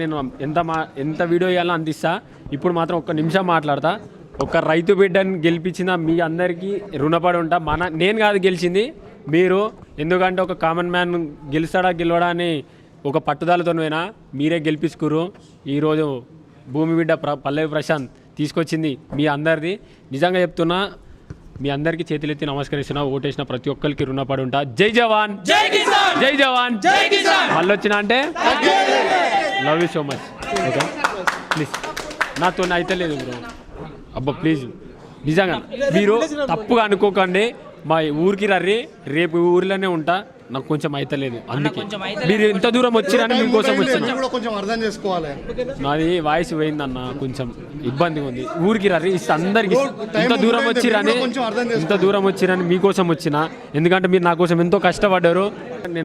నేను ఎంత మా ఎంత వీడియో ఇవ్వాలో అందిస్తా. ఇప్పుడు మాత్రం ఒక్క నిమిషం మాట్లాడతా. ఒక రైతు బిడ్డని గెలిపించిన మీ అందరికీ రుణపడి ఉంటా. మన నేను కాదు గెలిచింది. మీరు ఎందుకంటే ఒక కామన్ మ్యాన్ గెలుస్తాడా గెలవడా అని ఒక పట్టుదలతో పోయినా మీరే గెలిపించుకురు ఈరోజు భూమి బిడ్డ ప్ర పల్లవి ప్రశాంత్ తీసుకొచ్చింది మీ అందరిది. నిజంగా చెప్తున్నా మీ అందరికీ చేతులెత్తి నమస్కరిస్తున్నా ఓటేసిన ప్రతి ఒక్కరికి రుణపడి ఉంటా. జై జవాన్! జై జవాన్! మళ్ళీ వచ్చినా అంటే? Love you so much okay please నాతో అయితే లేదు బ్రో అబ్బా ప్లీజ్ నిజంగా మీరు తప్పుగా అనుకోకండి. మా ఊరికి రర్రి రేపు ఊరిలోనే ఉంటా. నాకు కొంచెం అయితే లేదు అందుకే. మీరు ఇంత దూరం వచ్చిరని వచ్చిన. కూడా కొంచెం అర్థం చేసుకోవాలి. నాది వాయిస్ పోయిందన్న కొంచెం ఇబ్బందిగా ఉంది. ఊరికి రర్రి ఇస్తే అందరికి. ఇంత దూరం వచ్చిరని. ఇంత దూరం వచ్చిరని మీకోసం వచ్చిన. ఎందుకంటే మీరు నా కోసం ఎంతో కష్టపడ్డారు. నేను